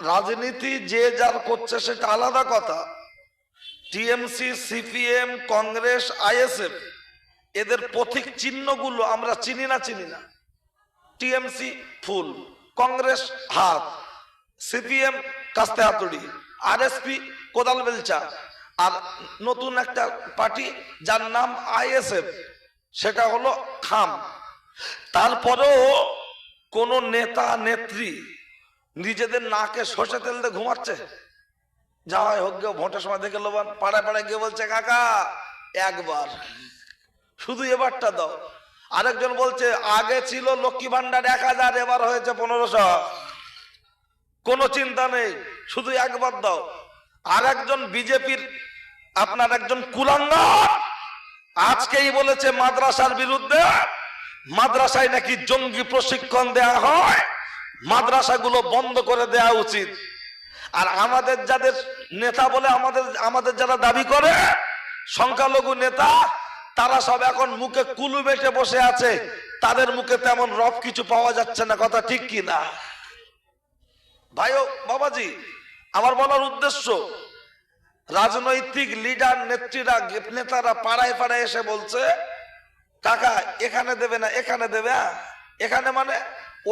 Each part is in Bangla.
রাজনীতি যে যার করছে সেটা আলাদা কথা। টিএমসি, সিপিএম, কংগ্রেস, আইএসএফ, এদের প্রতীক চিহ্নগুলো আমরা চিনি না চিনি না। টিএমসি ফুল, কংগ্রেস হাত, সিপিএম কাস্তে হাতুড়ি আর আরএসপি কোদাল বেলচা, আর নতুন একটা পার্টি যার নাম আইএসএফ, সেটা হলো খাম। তারপরেও কোন নেতা, নেত্রী নিজেদের নাকে সর্ষে তেল দিয়ে ঘুমাচ্ছে। যা হয় হোক গিয়ে ভোটের সময় দেখে লোবান, পাড়ায় পাড়ায় গিয়ে বলছে, কাকা, একবার, শুধু এবারটা দাও। আরেকজন বলছে, আগে ছিল লক্ষ্মী ভান্ডার এক হাজার, এবার হয়েছে পনেরোশো। কোনো চিন্তা নেই, শুধু একবার দাও। আর একজন বিজেপির, আপনার একজন কুলাঙ্গার, আজকেই বলেছে, মাদ্রাসার বিরুদ্ধে মাদ্রাসায় নাকি জঙ্গি প্রশিক্ষণ দেয়া হয়? মাদ্রাসাগুলো বন্ধ করে দেয়া উচিত। আর আমাদের যাদের নেতা বলে আমাদের আমাদের যারা দাবি করে, সংখ্যালঘু নেতা, তারা সব এখন মুখে কুলু বেটে বসে আছে। তাদের মুখে তেমন রব কিছু পাওয়া যাচ্ছে না, কথা ঠিক কি না? ভাই ও বাবাজি, আমার বলার উদ্দেশ্য, রাজনৈতিক লিডার, নেত্রীরা, নেতারা পাড়ায় পাড়ায় এসে বলছে কাকা এখানে দেবে না, এখানে দেবে হ্যাঁ? এখানে মানে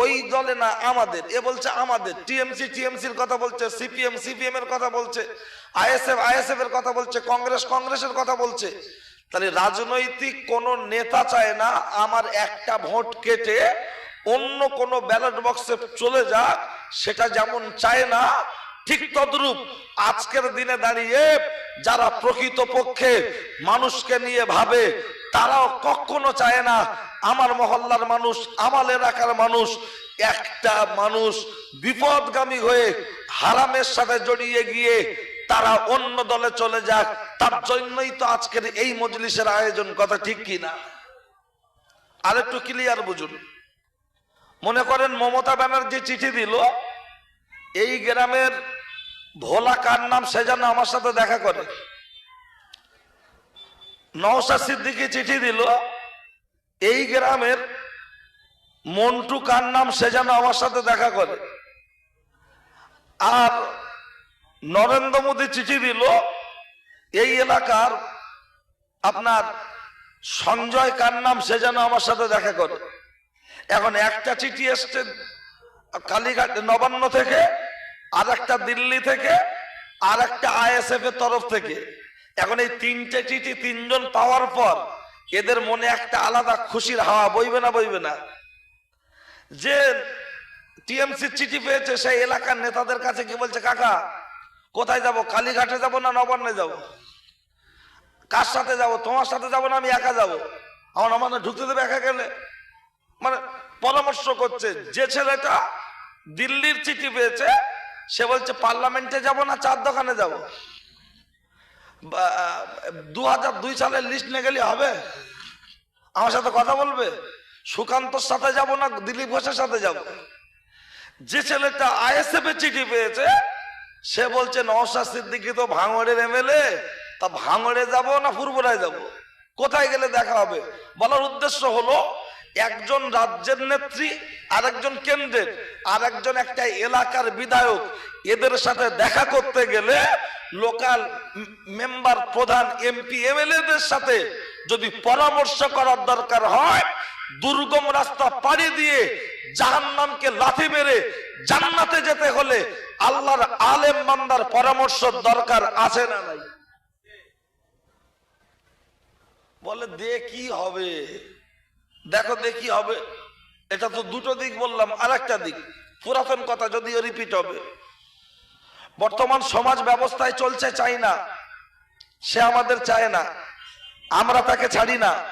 ওই দলে না আমাদের, এ বলছে আমাদের, টিএমসি, টিএমসির কথা বলছে, সিপিএম সিপিএম এর কথা বলছে, আইএসএফ আইএসএফ এর কথা বলছে, কংগ্রেস, কংগ্রেসের কথা বলছে। তাহলে রাজনৈতিক কোন নেতা চায় না আমার একটা ভোট কেটে অন্য কোন ব্যালট বক্সে চলে যাক, সেটা যেমন চায় না, ঠিক তদ্রূপ আজকের দিনে দাঁড়িয়ে যারা প্রকৃত পক্ষে মানুষকে নিয়ে ভাবে, তারাও কখনো চায় না আমার মহল্লার মানুষ, আমার এলাকার মানুষ, একটা মানুষ বিপদগামী হয়ে হারামের সাথে জড়িয়ে গিয়ে তারা অন্য দলে চলে যাক, তার জন্যই তো আজকের এই মজলিসের আয়োজন কথা ঠিক কি না? আর একটু ক্লিয়ার বুঝুন। মনে করেন মমতা ব্যানার্জি চিঠি দিল, এই গ্রামের ভোলা কার নাম সে যেন আমার সাথে দেখা করে। নওশা সিদ্দিকি চিঠি দিল এই গ্রামের মন্টু কার নাম সে যেন আমার সাথে দেখা করে। আর নরেন্দ্র মোদী চিঠি দিল, এই এলাকার আপনার সঞ্জয় কার নাম সে যেন আমার সাথে দেখা করে। এখন একটা চিঠি এসছে কালীঘাট নবান্ন থেকে, আর একটা দিল্লি থেকে, আর একটা আইএসএফ এর তরফ থেকে। এখন এই তিনটে চিঠি তিনজন পাওয়ার পর এদের মনে একটা আলাদা খুশির হাওয়া বইবে না বইবে না। যে টিএমসি চিঠি পেয়েছে, সেই এলাকার নেতাদের কাছে কি বলছে, কাকা, কোথায় যাব? কালীঘাটে যাব না নবান্নে যাব? কার সাথে যাব? তোমার সাথে যাব না আমি একা যাব? আমার মানে ঢুকতে দেবে একা গেলে? মানে পরামর্শ করছে, যে ছেলেটা দিল্লির চিঠি পেয়েছে, সে বলছে, পার্লামেন্টে যাব না, চার দোকানে যাব? দু দুই সালের লিস্ট নিয়ে গেলে হবে? আমার সাথে কথা বলবে? সুকান্তর সাথে যাব না দিলীপ ঘোষের সাথে যাব? যে ছেলেটা আইএসএফ এর চিঠি পেয়েছে, সে বলছে নওশা সিদ্দিকি তো ভাঙড়ের এমএলএ তা ভাঙড়ে যাব না ফুরবুরায় যাব? কোথায় গেলে দেখা হবে? বলার উদ্দেশ্য হলো একজন রাজ্যের নেত্রী আর একজন কেন্দ্রের আর একজন একটা এলাকার বিধায়ক। এদের সাথে দেখা করতে গেলে লোকাল মেম্বার, প্রধান, এমপি, এমএলএদের সাথে যদি পরামর্শ করার দরকার হয়, দুর্গম রাস্তা পাড়ি দিয়ে জাহান্নামকে লাথি মেরে জান্নাতে যেতে হলে আল্লাহর আলেম বান্দার পরামর্শ দরকার আছে না নাই? বলে, দে কি হবে? দেখো দেখি হবে। এটা তো দুটো দিক বললাম আর একটা দিক। পুরাতন কথা যদিও রিপিট হবে। বর্তমান সমাজ ব্যবস্থায় চলছে চাই না সে আমাদের চায় না। আমরা তাকে ছাড়ি না।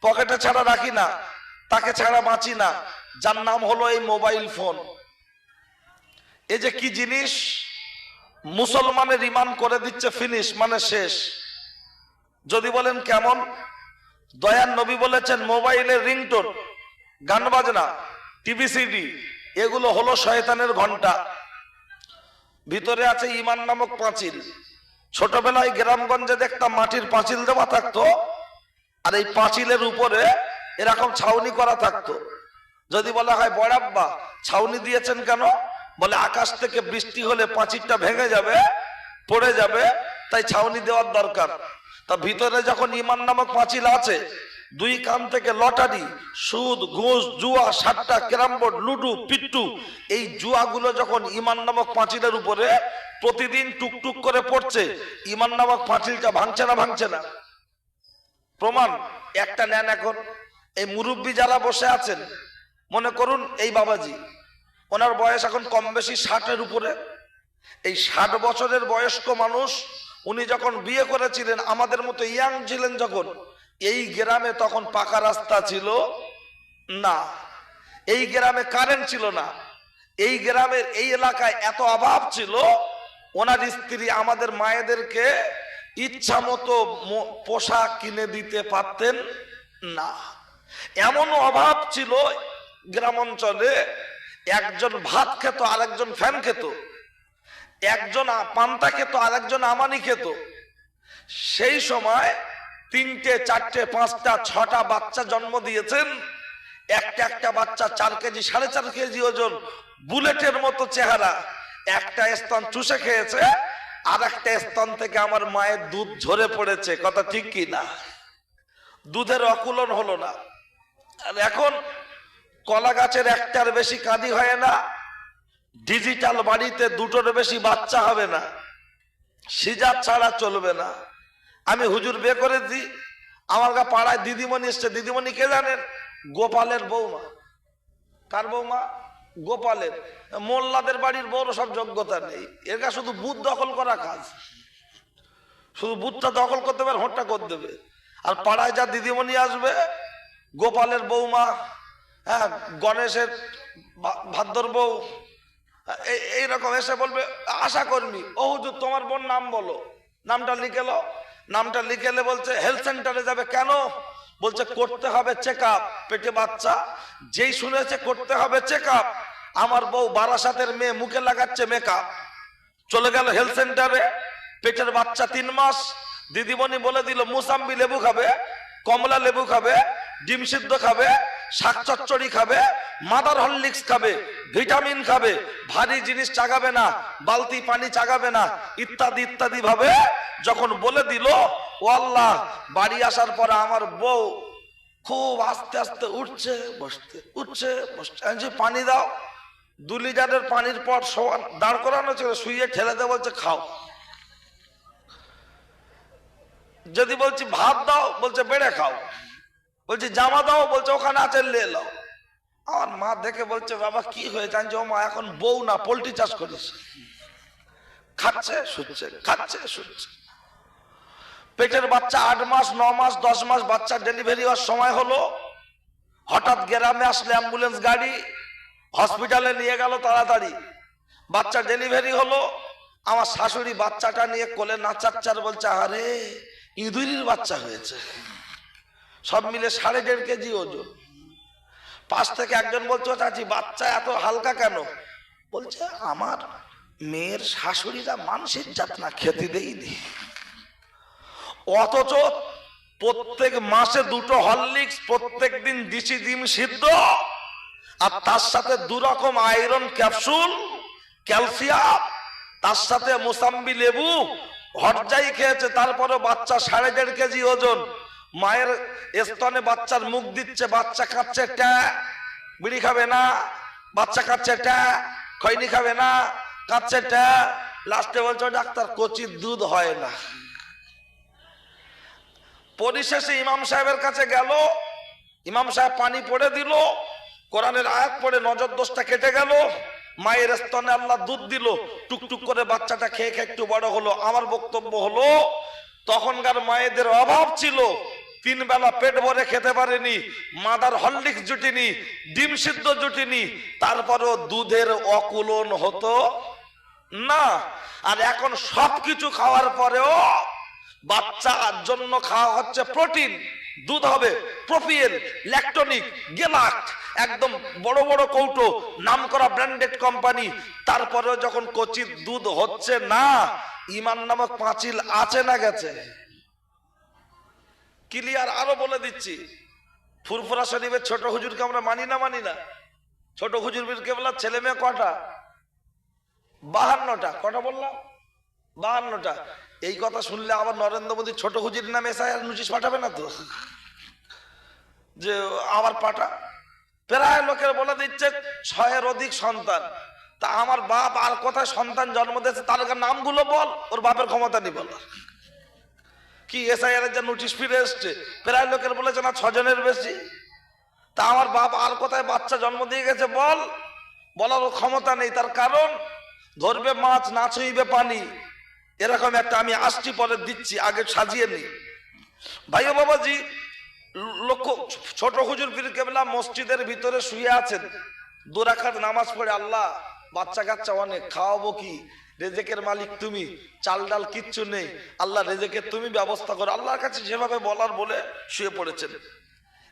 পকেটে ছাড়া রাখি না। তাকে ছাড়া বাঁচি না। যার নাম হলো এই মোবাইল ফোন। এই যে কি জিনিস? মুসলমানের ইমান করে দিচ্ছে ফিনিশ মানে শেষ। যদি বলেন কেমন? দয়ার নবী বলেছেন মোবাইলের রিংটোন, গান বাজনা, টিভি সিডি, এগুলো হলো শয়তানের ঘণ্টা ভিতরে আছে ইমান নামক পাঁচিল। ছোটবেলায় গ্রামগঞ্জে দেখতাম মাটির পাঁচিল দেওয়া থাকতো, আর এই পাঁচিলের উপরে এরকম ছাউনি করা থাকতো। যদি বলা হয় বড়াব্বা ছাউনি দিয়েছেন কেন? বলে, আকাশ থেকে বৃষ্টি হলে পাঁচিরটা ভেঙে যাবে, পড়ে যাবে, তাই ছাউনি দেওয়ার দরকার। তা ভিতরে যখন ইমান নামক পাঁচিল আছে, দুই কান থেকে লটারি, সুদ, ঘুষ, জুয়া, সাতটা ক্যারাম বোর্ড, লুডু, পিট্টু, এই জুয়াগুলো যখন ইমান নামক পাঁচিলের উপরে প্রতিদিন টুকটুক করে পড়ছে, ইমান নামক পাঁচিলটা ভাঙছে না ভাঙছে না? প্রমাণ, একটা নেন এখন। এই মুরব্বী যারা বসে আছেন, মনে করুন এই বাবাজি, ওনার বয়স এখন কম বেশি ষাটের উপরে। এই ষাট বছরের বয়স্ক মানুষ উনি যখন বিয়ে করেছিলেন, আমাদের মতো ইয়াং ছিলেন যখন, এই গ্রামে তখন পাকা রাস্তা ছিল না। এই গ্রামে কারেন্ট ছিল না। এই গ্রামের এই এলাকায় এত অভাব ছিল, ওনার স্ত্রী আমাদের মায়েদেরকে ইচ্ছা মতো পোশাক কিনে দিতে পারতেন না। এমন অভাব ছিল গ্রাম অঞ্চলে, একজন ভাত খেত, আরেকজন ফ্যান খেত। একজন পান্তা খেত, আরেকজন আমানি খেত। সেই সময় তিনটে, চারটে, পাঁচটা, ছটা বাচ্চা জন্ম দিয়েছেন। একটা একটা বাচ্চা চার কেজি, সাড়ে চার কেজি ওজন, বুলেটের মতো চেহারা। একটা স্তন চুষে খেয়েছে আর একটা স্তন থেকে আমার মায়ের দুধ ঝরে পড়েছে। কথা ঠিক কি না? দুধের অকুলন হলো না। আর এখন কলা গাছের একটার বেশি কাঁদি হয় না। ডিজিটাল বাড়িতে দুটোর বেশি বাচ্চা হবে না। সিজার ছাড়া চলবে না। আমি হুজুর বিয়ে করে দিই আমার গা পাড়ায় দিদিমণি এসছে। দিদিমণি কে জানেন? গোপালের বৌমা। কার বৌমা? গোপালের। মোল্লাদের বাড়ির বড় সব যোগ্যতা নেই। এর কাছে শুধু বুথ দখল করা কাজ। শুধু বুথটা দখল করতে পারে হোঁটটা করে দেবে আর পাড়ায় যা দিদিমণি আসবে, গোপালের বৌমা হ্যাঁ গণেশের ভাদ্র বউ এইরকম এসে বলবে, আশা কর্মী, ও হুজুর তোমার বোন নাম বলো। নামটা লিখে লো নামটা লিখেলে বলছে হেলথ সেন্টারে যাবে কেন? বলছে, করতে হবে চেক পেটে বাচ্চা, যেই শুনেছে করতে হবে চেক আমার বউ বারাসাতের মেয়ে মুখে লাগাচ্ছে মেকআপ চলে গেল হেলথ সেন্টারে পেটের বাচ্চা তিন মাস, দিদিমণি বলে দিল, মুসাম্বি লেবু খাবে, কমলা লেবু খাবে, ডিম সিদ্ধ খাবে শাক চচ্চড়ি খাবে মাদার হরলিক্স খাবে ভিটামিন খাবে, ভারী জিনিস চাগাবে না, বালতি পানি চাগাবে না, ইত্যাদি ইত্যাদি ভাবে যখন বলে দিল, ও আল্লাহ, বাড়ি আসার পরে আমার বউ খুব আস্তে আস্তে উঠছে, বসতে, উঠছে, বসছে। পানি দাও, দু লিটারের পানির পর দাঁড় করানো ছিল শুয়ে ঠেলে দেওয়া বলছে, খাও। যদি বলছি, ভাত দাও, বলছে, বেড়ে খাও। বলছি, জামা দাও, বলছে, ওখানে আছে, লে আমার মা দেখে বলছে, বাবা, কি হয়েছে? আমি যে মা, এখন বউ না, পোলট্রি চাষ করিস খাচ্ছে, শুচ্ছে খাচ্ছে, শুচ্ছে। পেটের বাচ্চা আট মাস, ন মাস, দশ মাস বাচ্চা ডেলিভারি হওয়ার সময় হলো। হঠাৎ গ্রামে আসলে অ্যাম্বুলেন্স গাড়ি, হসপিটালে নিয়ে গেল তাড়াতাড়ি। বাচ্চা ডেলিভারি হলো। আমার শাশুড়ি বাচ্চাটা নিয়ে কোলে নাচাচ্চার বলছে, আরে, ইঁদুরির বাচ্চা হয়েছে। সব মিলে সাড়ে দেড় কেজি ওজন। পাশ থেকে একজন বলছে, চাচি, বাচ্চা এত হালকা কেন? বলছে, আমার মেয়ের শাশুড়িরা মানসিক জাত না, খেতে দেইনি অথচ প্রত্যেক মাসে দুটো হরলিক্স, প্রত্যেক দিন দিশি ডিম সিদ্ধ, আর তার সাথে দু রকম আয়রন ক্যাপসুল, ক্যালসিয়াম, তার সাথে মোসাম্বি লেবু, হরজাই খেয়েছে তারপরে বাচ্চা সাড়ে দেড় কেজি ওজন। মায়ের স্তনে বাচ্চার মুখ দিচ্ছে, বাচ্চা খাচ্ছে, ট্যা, বিড়ি খাবে না, বাচ্চা খাচ্ছে, ট্যা খৈনি খাবে না খাচ্ছে ট্যা। লাস্টে বলছে ডাক্তার, কচির দুধ হয় না। পরিশেষে ইমাম সাহেবের কাছে গেল, ইমাম সাহেব পানি পড়ে দিল, কোরআনের আয়াত পড়ে নজর দোষটা কেটে গেল, মায়ের স্তনে আল্লাহ দুধ দিল টুকটুক করে বাচ্চাটা খেয়ে খেয়ে একটু বড় হলো। আমার বক্তব্য হলো, তখনকার মায়েদের অভাব ছিল তিন বেলা পেট ভরে খেতে পারেনি, মাদার হরলিক্স জুটিনি, ডিম সিদ্ধ জুটিনি, তারপরেও দুধের অকুলন হতো না। আর এখন সবকিছু খাওয়ার পরেও বাচ্চার জন্য খাওয়া হচ্ছে প্রোটিন, দুধ হবে প্রোপিয়েল ল্যাকটনিক গেলাক্ট একদম বড় বড় কৌটো নাম করা ব্র্যান্ডেড কোম্পানি। তারপরেও যখন কচির দুধ হচ্ছে না, ইমান নামক পাঁচিল আছে না গেছে? ক্লিয়ার আরও বলে দিচ্ছি। ফুরফুরা শরীফের ছোট হুজুরকে আমরা মানি না মানি না। ছোট হুজুর বীর কেবলা ছেলে মেয়ে কটা? বাহান্নটা। কটা বললাম? বাহান্নটা। এই কথা শুনলে আবার নরেন্দ্র মোদী ছোট হুজির নামে নোটিশ পাঠাবে না তো? যে আবার পাঠা? প্রায় লোকের বলে দিচ্ছে, ছয়ের অধিক সন্তান। তা আমার বাপ আর কোথায় সন্তান জন্ম দিয়েছে, তার নামগুলো বল, ওর বাপের ক্ষমতা নেই বল। কি এসআইআর এর যে নোটিশ ফিরে এসছে? প্রায় লোকের বলেছে না, ছজনের বেশি। তা আমার বাপ আর কোথায় বাচ্চা জন্ম দিয়ে গেছে বল? বলার ক্ষমতা নেই, তার কারণ ধরবে মাছ, না ছুঁইবে পানি। এরকম একটা আমি আসছি পরে দিচ্ছি, আগে সাজিয়ে নি। ভাইও বাবাজি, লক্ষ্য, ছোট হুজুর পীর কেবলা মসজিদের ভিতরে শুয়ে আছেন। দুরাখাত নামাজ পড়ে আল্লাহ বাচ্চা কাচ্চা অনেক, খাওয়াবো কি? রেজেকের মালিক তুমি, চাল ডাল কিচ্ছু নেই। আল্লাহ রেজেকের তুমি ব্যবস্থা করো। আল্লাহর কাছে যেভাবে বলার বলে শুয়ে পড়েছেন।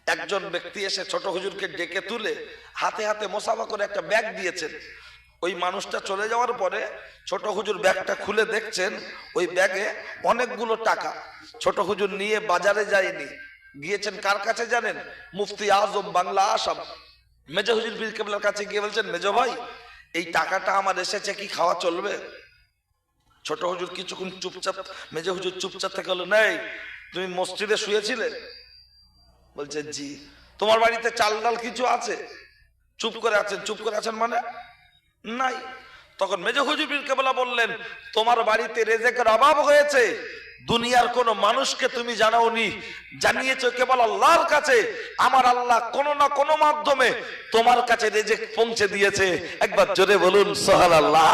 একজন ব্যক্তি এসে ছোট হুজুরকে ডেকে তুলে হাতে হাতে মোসাফা করে একটা ব্যাগ দিয়েছেন। ওই মানুষটা চলে যাওয়ার পরে ছোট হুজুর ব্যাগটা খুলে দেখছেন, ওই ব্যাগে অনেকগুলো টাকা। ছোট হুজুর নিয়ে বাজারে যায়নি। গিয়েছেন কার কাছে জানেন? মুফতি আজম বাংলা আসাম। মেজো হুজুর পীর কেবলার কাছে গিয়ে বলছেন, মেজো ভাই এই টাকাটা আমার এসেছে কি খাওয়া চলবে? ছোট হুজুর কিছুক্ষণ চুপচাপ মেজে হুজুর চুপচাপ থেকে হলো নেই, তুমি মসজিদে শুয়েছিলে? বলছে, জি। তোমার বাড়িতে চাল ডাল কিছু আছে? চুপ করে আছেন, চুপ করে আছেন মানে? নাই। তখন মেজ হুজুর বললেন, তোমার বাড়িতে রেজেকের অভাব হয়েছে। দুনিয়ার কোন মানুষকে তুমি জানাওনি, জানিয়েছো কেবল আল্লাহর কাছে। আমার আল্লাহ কোন না কোন মাধ্যমে তোমার কাছে রেজেক পৌঁছে দিয়েছে। একবার জোরে বলুন সোহাল আল্লাহ